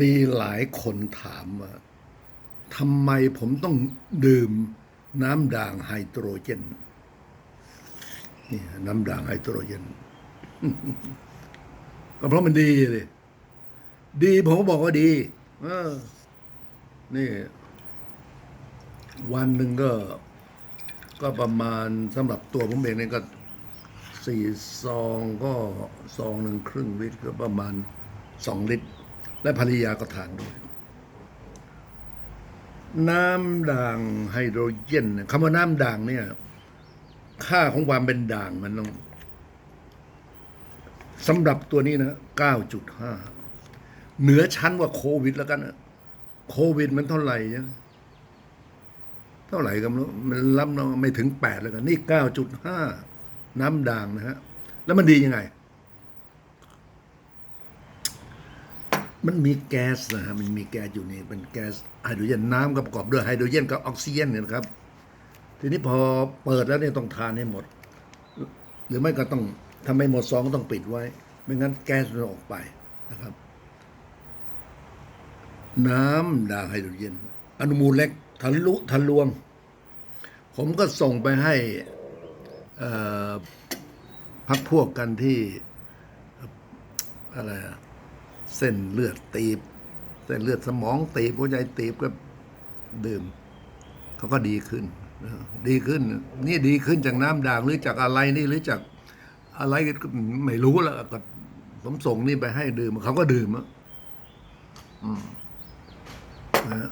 มีหลายคนถามว่าทำไมผมต้องดื่มน้ำด่างไฮโดรเจนนี่น้ำด่างไฮโดรเจนก็เพราะมันดีเลยดีผมก็บอกว่าดี เออ นี่ วันหนึ่งก็ ก็ประมาณสำหรับตัวผมเองเนี่ยก็สี่ซองก็ซองหนึ่งครึ่งลิตรก็ประมาณสองลิตร และภรรยาก็ทานด้วย น้ำด่างไฮโดรเจนคำว่าน้ำด่างเนี่ย ค่าของความเป็นด่างมันต้องสำหรับตัวนี้นะเก้าจุดห้าเหนือชั้นกว่าโควิดแล้วกันนะโควิดมันเท่าไหร่เนี่ยเท่าไหร่กันม่รู้มันรับน้องไม่ถึงแปดแล้วกัน นี่เก้าจุดห้าน้ำด่างนะฮะ แล้วมันดียังไง มันมีแก๊สนะฮะมันมีแก๊สอยู่นี่เป็นแก๊สไฮโดรเจนน้ำก็ประกอบด้วยไฮโดรเจนกับออกซิเจนเนี่ยนะครับ ทีนี้พอเปิดแล้วเนี่ยต้องทานให้หมด หรือไม่ก็ต้องทำให้หมดซองก็ต้องปิดไว้ ไม่งั้นแก๊สมันออกไปนะครับ น้ำด่างไฮโดรเจนอนุมูลเล็กทะลุทะลวง ผมก็ส่งไปให้พักพวกกันที่อะไรอะ เส้นเลือดตีบ เส้นเลือดสมองตีบหัวใจตีบก็ดื่มเขาก็ดีขึ้น ดีขึ้น นี่ดีขึ้นจากน้ำด่างหรือจากอะไรนี่หรือจากอะไรก็ไม่รู้แล้วก็ผมส่งนี่ไปให้ดื่มเขาก็ดื่มอะอืมนะ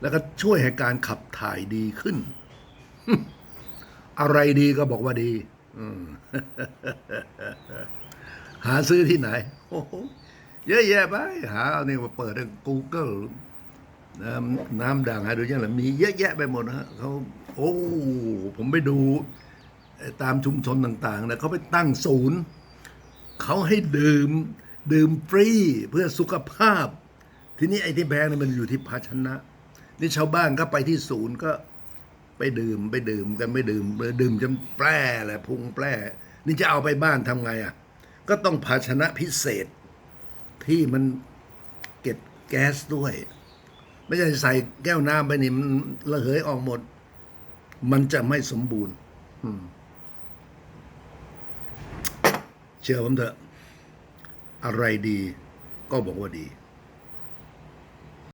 แล้วก็ช่วยให้การขับถ่ายดีขึ้น อะไรดีก็บอกว่าดีหาซื้อที่ไหนโอ้ เยอะแยะไปหาเนี่ยมาเปิดใน Google น้ำน้ำด่างไฮโดรเจนอะไรมีเยอะแยะไปหมดนะฮะเขาโอ้ผมไปดูตามชุมชนต่างๆนะเขาไปตั้งศูนย์เขาให้ดื่ม ดื่มฟรีเพื่อสุขภาพ ทีนี้ไอ้ที่แพงเนี่ยมันอยู่ที่ภาชนะ นี่ชาวบ้านก็ไปที่ศูนย์ก็ไปดื่มไปดื่มกันไม่ดื่มดื่มจนแปร่แหละพุงแปร่นี่จะเอาไปบ้านทำไงอะ ก็ต้องภาชนะพิเศษ ที่มันเก็บแก๊สด้วย ไม่ใช่ใส่แก้วน้ำไปนี่มันระเหยออกหมด มันจะไม่สมบูรณ์เชื่อผมเถอะ อะไรดีก็บอกว่าดี